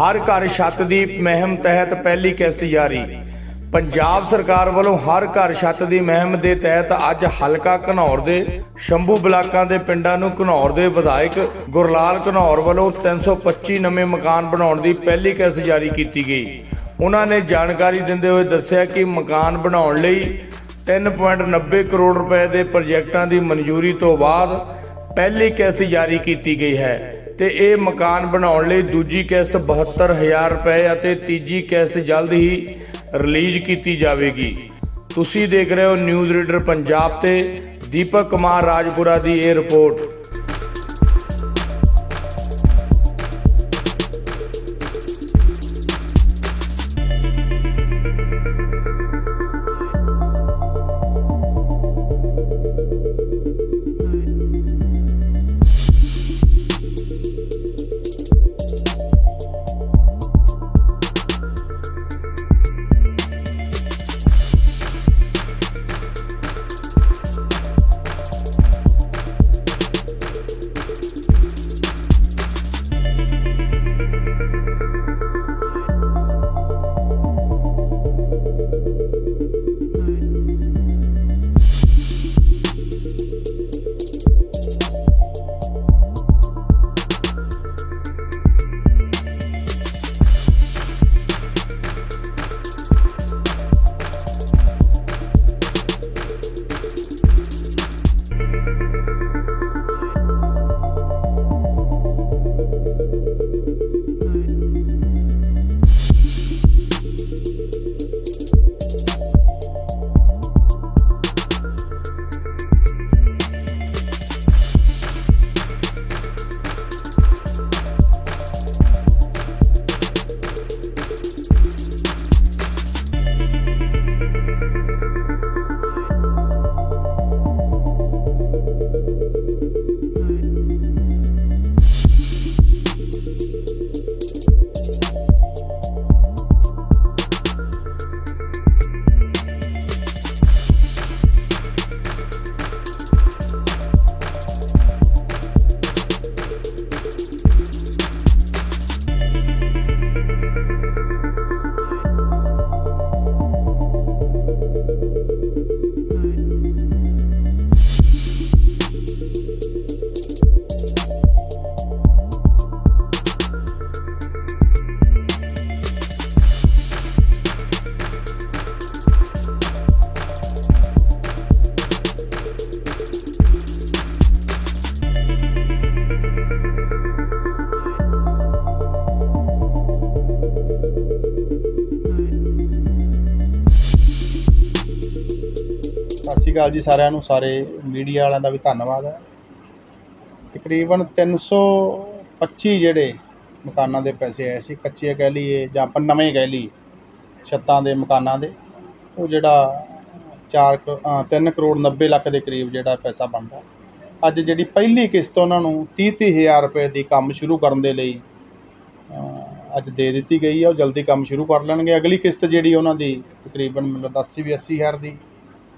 ਹਰ ਘਰ ਛੱਤ ਦੀ ਮਹਿਮ ਤਹਿਤ ਪਹਿਲੀ ਕਿਸ਼ਤ ਜਾਰੀ। ਪੰਜਾਬ ਸਰਕਾਰ ਵੱਲੋਂ ਹਰ ਘਰ ਛੱਤ ਦੀ ਮਹਿਮ ਦੇ ਤਹਿਤ ਅੱਜ ਹਲਕਾ ਘਨੌਰ ਦੇ ਸ਼ੰਭੂ ਬਲਾਕਾਂ ਦੇ ਪਿੰਡਾਂ ਨੂੰ ਘਨੌਰ ਦੇ ਵਿਧਾਇਕ ਗੁਰਲਾਲ ਘਨੌਰ ਵੱਲੋਂ 325 ਨਵੇਂ ਮਕਾਨ ਬਣਾਉਣ ਦੀ ਪਹਿਲੀ ਕਿਸ਼ਤ ਜਾਰੀ ਕੀਤੀ ਗਈ। ਉਹਨਾਂ ਨੇ ਜਾਣਕਾਰੀ ਦਿੰਦੇ ਹੋਏ ਦੱਸਿਆ ਕਿ ਮਕਾਨ ਬਣਾਉਣ ਲਈ 3.90 ਕਰੋੜ ਰੁਪਏ ਦੇ ਪ੍ਰੋਜੈਕਟਾਂ ਦੀ ਮਨਜ਼ੂਰੀ ਤੋਂ ਬਾਅਦ ਪਹਿਲੀ ਕਿਸ਼ਤ ਜਾਰੀ ਕੀਤੀ ਗਈ ਹੈ। ਤੇ ਇਹ ਮਕਾਨ ਬਣਾਉਣ ਲਈ ਦੂਜੀ ਕਿਸ਼ਤ 72000 ਰੁਪਏ ਅਤੇ ਤੀਜੀ ਕਿਸ਼ਤ ਜਲਦ ਹੀ ਰਿਲੀਜ਼ ਕੀਤੀ ਜਾਵੇਗੀ। ਤੁਸੀਂ ਦੇਖ ਰਹੇ ਹੋ ਨਿਊਜ਼ ਰੀਡਰ ਪੰਜਾਬ ਤੇ ਦੀਪਕ ਕੁਮਾਰ ਰਾਜਪੁਰਾ ਦੀ ਇਹ ਰਿਪੋਰਟ। ਸ਼੍ਰੀ ਅਕਾਲ ਜੀ ਸਾਰਿਆਂ ਨੂੰ, ਸਾਰੇ ਮੀਡੀਆ ਵਾਲਿਆਂ ਦਾ ਵੀ ਧੰਨਵਾਦ ਹੈ। ਤਕਰੀਬਨ 325 ਜਿਹੜੇ ਮਕਾਨਾਂ ਦੇ ਪੈਸੇ ਆਏ ਸੀ, ਕੱਚੇ ਕਹਿ ਲਈਏ ਜਾਂ ਆਪਾਂ ਨਵੇਂ ਕਹਿ ਲਈਏ, ਛੱਤਾਂ ਦੇ ਮਕਾਨਾਂ ਦੇ, ਉਹ ਜਿਹੜਾ 4 3 ਕਰੋੜ 90 ਲੱਖ ਦੇ ਕਰੀਬ ਜਿਹੜਾ ਪੈਸਾ ਬਣਦਾ। ਅੱਜ ਜਿਹੜੀ ਪਹਿਲੀ ਕਿਸ਼ਤ ਉਹਨਾਂ ਨੂੰ 30 ਤੀਹ ਹਜ਼ਾਰ ਰੁਪਏ ਦੀ ਕੰਮ ਸ਼ੁਰੂ ਕਰਨ ਦੇ ਲਈ ਅੱਜ ਦੇ ਦਿੱਤੀ ਗਈ ਹੈ, ਉਹ ਜਲਦੀ ਕੰਮ ਸ਼ੁਰੂ ਕਰ ਲੈਣਗੇ। ਅਗਲੀ ਕਿਸ਼ਤ ਜਿਹੜੀ ਉਹਨਾਂ ਦੀ ਤਕਰੀਬਨ ਮੈਨੂੰ ਲੱਗਦਾ 80 ਵੀ 80 ਹਜ਼ਾਰ ਦੀ।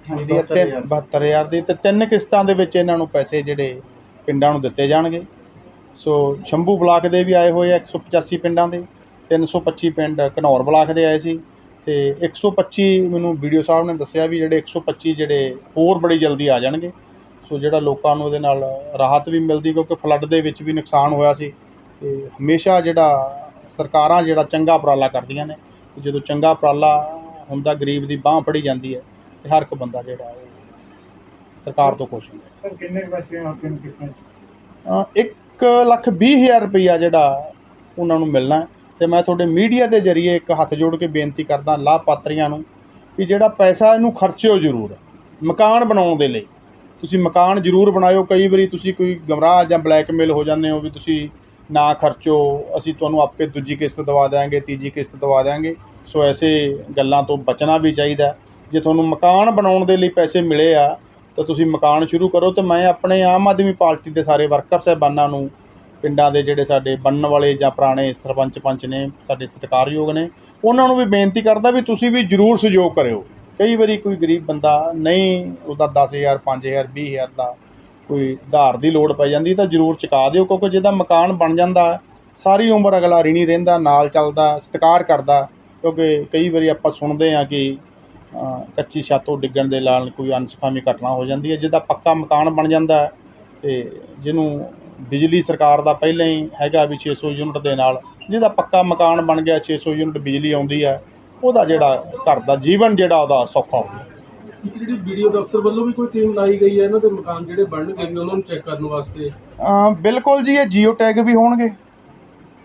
ਜਿਹੜੀ ਹੈ ਤਿੰਨ- 72000 ਦੀ ਤੇ ਤਿੰਨ ਕਿਸ਼ਤਾਂ ਦੇ ਵਿੱਚ ਇਹਨਾਂ ਨੂੰ ਪੈਸੇ ਜਿਹੜੇ ਪਿੰਡਾਂ ਨੂੰ ਦਿੱਤੇ ਜਾਣਗੇ। ਸੋ ਸ਼ੰਭੂ ਬਲਾਕ ਦੇ ਵੀ ਆਏ ਹੋਏ ਆ 185 ਪਿੰਡਾਂ ਦੇ 325 ਪਿੰਡ ਘਨੌਰ ਬਲਾਕ ਦੇ ਆਏ ਸੀ। ਤੇ 125 ਮੈਨੂੰ ਵੀਡੀਓ ਸਾਹਿਬ ਨੇ ਦੱਸਿਆ ਵੀ ਜਿਹੜੇ 125 ਜਿਹੜੇ ਹੋਰ ਬੜੀ ਜਲਦੀ ਆ ਜਾਣਗੇ। ਸੋ ਜਿਹੜਾ ਲੋਕਾਂ ਨੂੰ ਉਹਦੇ ਨਾਲ ਰਾਹਤ ਵੀ ਮਿਲਦੀ ਕਿਉਂਕਿ ਫਲੱਡ ਦੇ ਵਿੱਚ ਵੀ ਨੁਕਸਾਨ ਹੋਇਆ ਸੀ। ਤੇ ਹਮੇਸ਼ਾ ਜਿਹੜਾ ਸਰਕਾਰਾਂ ਜਿਹੜਾ ਚੰਗਾ ਉਪਰਾਲਾ ਕਰਦੀਆਂ ਨੇ ਜਦੋਂ ਚੰਗਾ ਉਪਰਾਲਾ ਹੁੰਦਾ ਗਰੀਬ ਦੀ ਬਾਹ ਫੜੀ ਜਾਂਦੀ ਹੈ ਤੇ ਹਰ ਇੱਕ ਬੰਦਾ ਜਿਹੜਾ ਉਹ ਸਰਕਾਰ ਤੋਂ ਖੁਸ਼ ਹੁੰਦਾ ਸਰ ਕਿੰਨੇ ਕੁ ਪੈਸੇ ਆ ਤਿੰਨ ਕਿਸ਼ਤਾਂ 'ਚ ਅ, ਇੱਕ ਲੱਖ ਵੀਹ ਹਜ਼ਾਰ ਰੁਪਈਆ ਜਿਹੜਾ ਉਹਨਾਂ ਨੂੰ ਮਿਲਣਾ ਹੈ ਤੇ ਮੈਂ ਤੁਹਾਡੇ ਮੀਡੀਆ ਦੇ ਜ਼ਰੀਏ ਇੱਕ ਹੱਥ ਜੋੜ ਕੇ ਬੇਨਤੀ ਕਰਦਾ ਲਾਭਪਾਤਰੀਆਂ ਨੂੰ ਕਿ ਜਿਹੜਾ ਪੈਸਾ ਇਹਨੂੰ ਖਰਚਿਓ ਜ਼ਰੂਰ। ਮਕਾਨ ਬਣਾਉਣ ਦੇ ਲਈ। ਤੁਸੀਂ ਮਕਾਨ ਜ਼ਰੂਰ ਬਣਾਇਓ। ਕਈ ਵਾਰੀ ਤੁਸੀਂ ਕੋਈ ਗਮਰਾਹ ਜਾਂ ਬਲੈਕਮੇਲ ਹੋ ਜਾਂਦੇ ਹੋ ਵੀ ਤੁਸੀਂ ਨਾ ਖਰਚੋ ਅਸੀਂ ਤੁਹਾਨੂੰ ਆਪੇ ਦੂਜੀ ਕਿਸ਼ਤ ਦਵਾ ਦਿਆਂਗੇ ਤੀਜੀ ਕਿਸ਼ਤ ਦਵਾ ਦਿਆਂਗੇ। ਸੋ ਐਸੇ ਗੱਲਾਂ ਤੋਂ ਬਚਣਾ ਵੀ ਚਾਹੀਦਾ ਹੈ। ਜੇ ਤੁਹਾਨੂੰ ਮਕਾਨ ਬਣਾਉਣ ਦੇ ਲਈ ਪੈਸੇ ਮਿਲੇ ਆ, ਤਾਂ ਤੁਸੀਂ ਮਕਾਨ ਸ਼ੁਰੂ ਕਰੋ ਤੇ ਮੈਂ ਆਪਣੇ ਆਮ ਆਦਮੀ ਪਾਰਟੀ ਦੇ ਸਾਰੇ ਵਰਕਰ ਸਾਹਿਬਾਨਾਂ ਨੂੰ, ਪਿੰਡਾਂ ਦੇ ਜਿਹੜੇ ਸਾਡੇ ਬਣਨ ਵਾਲੇ ਜਾਂ ਪੁਰਾਣੇ ਸਰਪੰਚ ਪੰਚ ਨੇ, ਸਾਡੇ ਸਤਿਕਾਰਯੋਗ ਨੇ, ਉਹਨਾਂ ਨੂੰ ਵੀ ਬੇਨਤੀ ਕਰਦਾ ਵੀ ਤੁਸੀਂ ਵੀ ਜ਼ਰੂਰ ਸਹਿਯੋਗ ਕਰਿਓ। ਕਈ ਵਾਰੀ ਕੋਈ ਗਰੀਬ ਬੰਦਾ ਨਹੀਂ, ਉਹਦਾ 10000 5000 20000 ਦਾ ਕੋਈ ਉਧਾਰ ਦੀ ਲੋੜ ਪੈ ਜਾਂਦੀ, ਤਾਂ ਜ਼ਰੂਰ ਚੁਕਾ ਦਿਓ, ਕਿਉਂਕਿ ਜਿਹਦਾ ਮਕਾਨ ਬਣ ਜਾਂਦਾ, ਸਾਰੀ ਉਮਰ ਅਗਲਾ ਰਿਣੀ ਰਹਿੰਦਾ, ਨਾਲ ਚੱਲਦਾ, ਸਤਿਕਾਰ ਕਰਦਾ, ਕਿਉਂਕਿ ਕਈ ਵਾਰੀ ਆਪਾਂ ਸੁਣਦੇ ਹਾਂ ਕਿ ਕੱਚੀ ਛੱਤ ਤੋਂ ਡਿੱਗਣ ਦੇ ਨਾਲ ਕੋਈ ਅਨਸੁਖਾਵੀ ਘਟਨਾ ਹੋ ਜਾਂਦੀ ਹੈ ਜਿਹਦਾ ਪੱਕਾ ਮਕਾਨ ਬਣ ਜਾਂਦਾ ਹੈ ਤੇ ਜਿਹਨੂੰ ਬਿਜਲੀ ਸਰਕਾਰ ਦਾ ਪਹਿਲਾਂ ਹੀ ਹੈਗਾ ਵੀ 600 ਯੂਨਿਟ ਦੇ ਨਾਲ ਜਿਹਦਾ ਪੱਕਾ ਮਕਾਨ ਬਣ ਗਿਆ 600 ਯੂਨਿਟ ਬਿਜਲੀ ਆਉਂਦੀ ਹੈ ਉਹਦਾ ਜਿਹੜਾ ਘਰ ਦਾ ਜੀਵਨ ਜਿਹੜਾ ਉਹਦਾ ਸੌਖਾ ਹੋ ਗਿਆ। ਇੱਕ ਜਿਹੜੀ ਵੀਡੀਓ ਦਫ਼ਤਰ ਵੱਲੋਂ ਵੀ ਕੋਈ ਟੀਮ ਲਾਈ ਗਈ ਹੈ ਇਹਨਾਂ ਦੇ ਮਕਾਨ ਜਿਹੜੇ ਬਣਨਗੇ ਵੀ ਉਹਨਾਂ ਨੂੰ ਚੈੱਕ ਕਰਨ ਵਾਸਤੇ? ਅ, ਬਿਲਕੁਲ ਜੀ ਇਹ ਜੀਓ ਟੈਗ ਵੀ ਹੋਣਗੇ।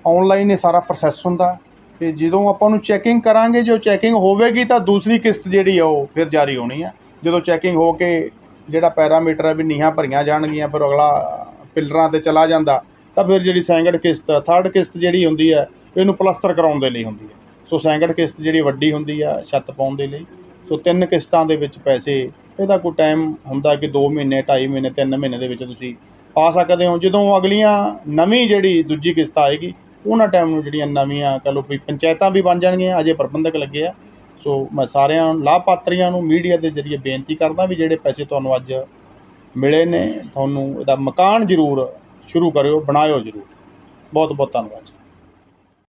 ਆਨਲਾਈਨ ਇਹ ਸਾਰਾ ਪ੍ਰੋਸੈਸ ਹੁੰਦਾ। ਤੇ ਜਦੋਂ ਆਪਾਂ ਨੂੰ ਚੈਕਿੰਗ ਕਰਾਂਗੇ, ਜੋ ਚੈਕਿੰਗ ਹੋਵੇਗੀ ਤਾਂ ਦੂਸਰੀ ਕਿਸ਼ਤ ਜਿਹੜੀ ਆ ਉਹ ਫਿਰ ਜਾਰੀ ਹੋਣੀ ਆ। ਜਦੋਂ ਚੈਕਿੰਗ ਹੋ ਕੇ ਜਿਹੜਾ ਪੈਰਾਮੀਟਰ ਆ ਵੀ ਨੀਹਾਂ ਭਰੀਆਂ ਜਾਣਗੀਆਂ, ਫਿਰ ਅਗਲਾ ਪਿਲਰਾਂ ਤੇ ਚਲਾ ਜਾਂਦਾ, ਤਾਂ ਫਿਰ ਜਿਹੜੀ ਸੈਂਗਡ ਕਿਸ਼ਤ ਥਰਡ ਕਿਸ਼ਤ ਜਿਹੜੀ ਹੁੰਦੀ ਹੈ ਇਹਨੂੰ ਪਲਸਤਰ ਕਰਾਉਣ ਦੇ ਲਈ ਹੁੰਦੀ ਹੈ ਸੋ ਸੈਂਗਡ ਕਿਸ਼ਤ ਜਿਹੜੀ ਵੱਡੀ ਹੁੰਦੀ ਆ, ਛੱਤ ਪਾਉਣ ਦੇ ਲਈ। ਸੋ ਤਿੰਨ ਕਿਸ਼ਤਾਂ ਦੇ ਵਿੱਚ ਪੈਸੇ, ਇਹਦਾ ਕੋਈ ਟਾਈਮ ਹੁੰਦਾ ਕਿ 2 ਮਹੀਨੇ 2.5 ਮਹੀਨੇ 3 ਮਹੀਨੇ ਦੇ ਵਿੱਚ ਤੁਸੀਂ ਪਾ ਸਕਦੇ ਹੋ। ਜਦੋਂ ਅਗਲੀਆਂ ਨਵੀਂ ਜਿਹੜੀ ਦੂਜੀ ਕਿਸ਼ਤ ਆਏਗੀ ਉਹਨਾਂ ਟਾਈਮ ਨੂੰ ਜਿਹੜੀਆਂ ਨਵੀਆਂ ਕਹਿ ਲਓ ਵੀ ਪੰਚਾਇਤਾਂ ਵੀ ਬਣ ਜਾਣਗੀਆਂ, ਅਜੇ ਪ੍ਰਬੰਧਕ ਲੱਗੇ ਆ। ਸੋ ਮੈਂ ਸਾਰਿਆਂ, ਲਾਭਪਾਤਰੀਆਂ ਨੂੰ ਮੀਡੀਆ ਦੇ ਜ਼ਰੀਏ ਬੇਨਤੀ ਕਰਦਾ ਵੀ ਜਿਹੜੇ ਪੈਸੇ ਤੁਹਾਨੂੰ ਅੱਜ ਮਿਲੇ ਨੇ, ਤੁਹਾਨੂੰ ਇਹਦਾ ਮਕਾਨ ਜ਼ਰੂਰ ਸ਼ੁਰੂ ਕਰਿਓ, ਬਣਾਇਓ ਜ਼ਰੂਰ। ਬਹੁਤ ਬਹੁਤ ਧੰਨਵਾਦ ਜੀ।